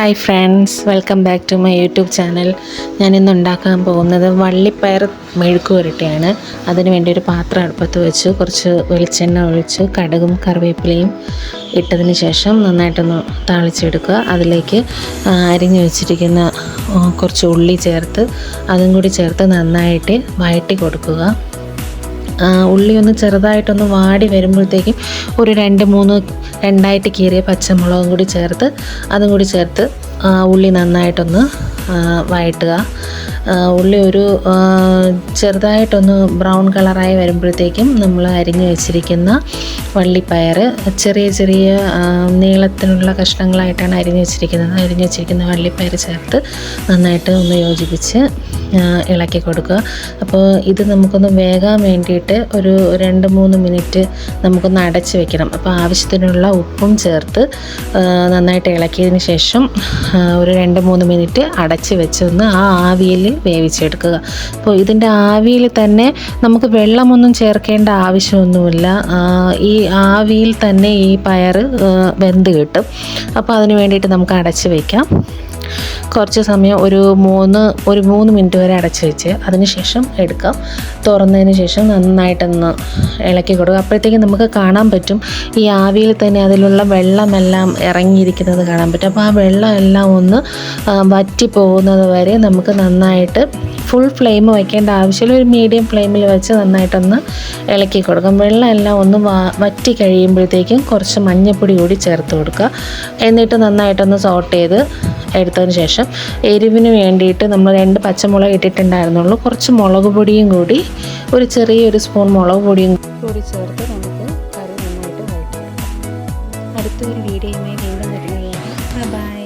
Hi friends welcome back to my YouTube channel ഞാൻ ഇന്ന് ഉണ്ടാക്കാൻ പോകുന്നത് വള്ളിപ്പയർ മെഴുക്ക് പുരട്ടിയാണ്. അതിന് വേണ്ടി ഒരു പാത്രം അടുപ്പത്ത് വെച്ച്. കുറച്ച് വെളിച്ചെണ്ണ ഒഴിച്ച് കടുകും കറിവേപ്പിലയും ഇട്ടതിന് ശേഷം നന്നായിട്ടൊന്ന് താളിച്ചെടുക്കുക. അതിലേക്ക് അരിഞ്ഞ് വെച്ചിരിക്കുന്ന കുറച്ച് ഉള്ളി ചേർത്ത് അതും കൂടി ചേർത്ത് നന്നായിട്ട് വഴട്ടി കൊടുക്കുക. ഉള്ളി ഒന്ന് ചെറുതായിട്ടൊന്ന് വാടി വരുമ്പോഴത്തേക്കും ഒരു രണ്ട് മൂന്ന് രണ്ടായിട്ട് കീറിയ പച്ചമുളകും കൂടി ചേർത്ത് അതും കൂടി ചേർത്ത് ഉള്ളി നന്നായിട്ടൊന്ന് വഴറ്റുക ഉള്ളി ഒരു ചെറുതായിട്ടൊന്ന് ബ്രൗൺ കളറായി വരുമ്പോഴത്തേക്കും നമ്മൾ അരിഞ്ഞു വെച്ചിരിക്കുന്ന വള്ളിപ്പയർ ചെറിയ ചെറിയ നീളത്തിനുള്ള കഷ്ണങ്ങളായിട്ടാണ് അരിഞ്ഞു വെച്ചിരിക്കുന്നത്. അരിഞ്ഞു വെച്ചിരിക്കുന്ന വള്ളിപ്പയർ ചേർത്ത് നന്നായിട്ട് ഒന്ന് യോജിപ്പിച്ച് ഇളക്കി കൊടുക്കുക. അപ്പോൾ ഇത് നമുക്കൊന്ന് വേകാൻ വേണ്ടിയിട്ട് ഒരു രണ്ട് മൂന്ന് മിനിറ്റ് നമുക്കൊന്ന് അടച്ച് വെക്കണം. അപ്പോൾ ആവശ്യത്തിനുള്ള ഉപ്പും ചേർത്ത് നന്നായിട്ട് ഇളക്കിയതിന് ശേഷം ഒരു രണ്ട് മൂന്ന് മിനിറ്റ് അടച്ച് വെച്ച് ഒന്ന് ആ ആവിയിൽ വേവിച്ചെടുക്കുക. അപ്പോൾ ഇതിന്റെ ആവിയിൽ തന്നെ നമുക്ക് വെള്ളമൊന്നും ചേർക്കേണ്ട ആവശ്യമൊന്നുമില്ല. ഈ ആവിയിൽ തന്നെ ഈ പയർ വെന്ത് കിട്ടും. അപ്പോൾ അതിന് വേണ്ടിയിട്ട് നമുക്ക് അടച്ച് വയ്ക്കാം കുറച്ച് സമയം ഒരു മൂന്ന് ഒരു മൂന്ന് മിനിറ്റ് വരെ അടച്ച് വെച്ച് അതിന് ശേഷം എടുക്കാം. തുറന്നതിന് ശേഷം നന്നായിട്ടൊന്ന് ഇളക്കി കൊടുക്കുക. അപ്പോഴത്തേക്കും നമുക്ക് കാണാൻ പറ്റും ഈ ആവിയിൽ തന്നെ അതിലുള്ള വെള്ളമെല്ലാം ഇറങ്ങിയിരിക്കുന്നത് കാണാൻ പറ്റും. അപ്പോൾ ആ വെള്ളമെല്ലാം ഒന്ന് വറ്റി പോകുന്നത് വരെ നമുക്ക് നന്നായിട്ട് ഫുൾ ഫ്ലെയിം വയ്ക്കേണ്ട ആവശ്യമില്ല. ഒരു മീഡിയം ഫ്ലെയിമിൽ വെച്ച് നന്നായിട്ടൊന്ന് ഇളക്കി കൊടുക്കാം. വെള്ളമെല്ലാം ഒന്ന് വറ്റി കഴിയുമ്പോഴത്തേക്കും കുറച്ച് മഞ്ഞൾപ്പൊടി കൂടി ചേർത്ത് കൊടുക്കുക. എന്നിട്ട് നന്നായിട്ടൊന്ന് സോട്ട് ചെയ്ത് എടുത്തതിന് ശേഷം എരിവിന് വേണ്ടിയിട്ട് നമ്മൾ രണ്ട് പച്ചമുളക് ഇട്ടിട്ടുണ്ടായിരുന്നുള്ളൂ. കുറച്ച് മുളക് പൊടിയും കൂടി ഒരു ചെറിയൊരു സ്പൂൺ മുളക് പൊടിയും കൂടി ചേർത്ത് നമുക്ക് കറി നന്നായിട്ട് വഴറ്റിയെടുക്കാം. അടുത്തൊരു വീഡിയോയുമായി വീണ്ടും വരുന്നതാണ് ബൈ